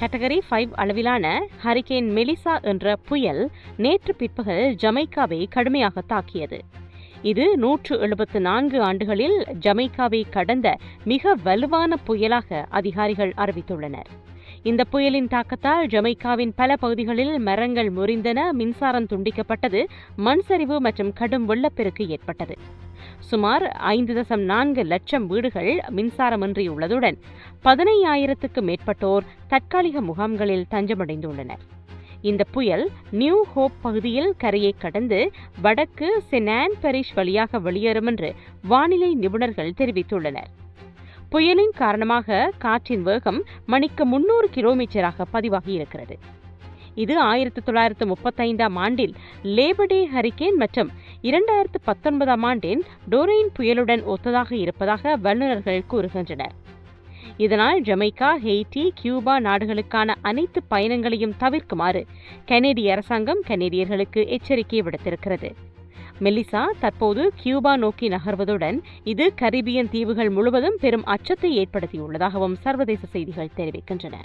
Category five அளவிலான hurricane Melissa என்ற புயல் நேற்று பிற்பகல் ஜமைக்காவை கடுமையாக தாக்கியது. இது நூற்று எழுபத்து நான்கு ஆண்டுகளில் ஜமைக்காவை கடந்த மிக வலுவான புயலாக அதிகாரிகள் அறிவித்துள்ளனர். இந்த புயலின் தாக்கத்தால் ஜமைக்காவின் பல பகுதிகளில் மரங்கள் முறிந்தன மின்சாரம் துண்டிக்கப்பட்டது மண் சரிவு மற்றும் கடும் வெள்ளப்பெருக்கு ஏற்பட்டது. சுமார் ஐந்து தசம் நான்கு லட்சம் வீடுகள் மின்சாரமின்றி உள்ளதுடன் பதினையாயிரத்துக்கு மேற்பட்டோர் தற்காலிக முகாம்களில் தஞ்சமடைந்துள்ளனர். இந்த புயல் நியூ ஹோப் பகுதியில் கரையை கடந்து வடக்கு செனான் பெரிஷ் வழியாக வெளியேறும் என்று வானிலை நிபுணர்கள் தெரிவித்துள்ளனர். புயலின் காரணமாக காற்றின் வேகம் மணிக்கு முன்னூறு கிலோமீட்டராக பதிவாகி இருக்கிறது இது ஆயிரத்தி தொள்ளாயிரத்து முப்பத்தைந்தாம் ஆண்டில் லேபடே ஹரிகேன் மற்றும் இரண்டாயிரத்து பத்தொன்பதாம் ஆண்டின் டோரெயின் புயலுடன் ஒத்ததாக இருப்பதாக வல்லுநர்கள் கூறுகின்றனர். இதனால் ஜமைக்கா ஹெய்டி கியூபா நாடுகளுக்கான அனைத்து பயணங்களையும் தவிர்க்குமாறு கனேடிய அரசாங்கம் கனேடியர்களுக்கு எச்சரிக்கை விடுத்திருக்கிறது. மெலிசா தற்போது கியூபா நோக்கி நகர்வதுடன் இது கரிபியன் தீவுகள் முழுவதும் பெரும் அச்சத்தை ஏற்படுத்தியுள்ளதாகவும் சர்வதேச செய்திகள் தெரிவிக்கின்றன.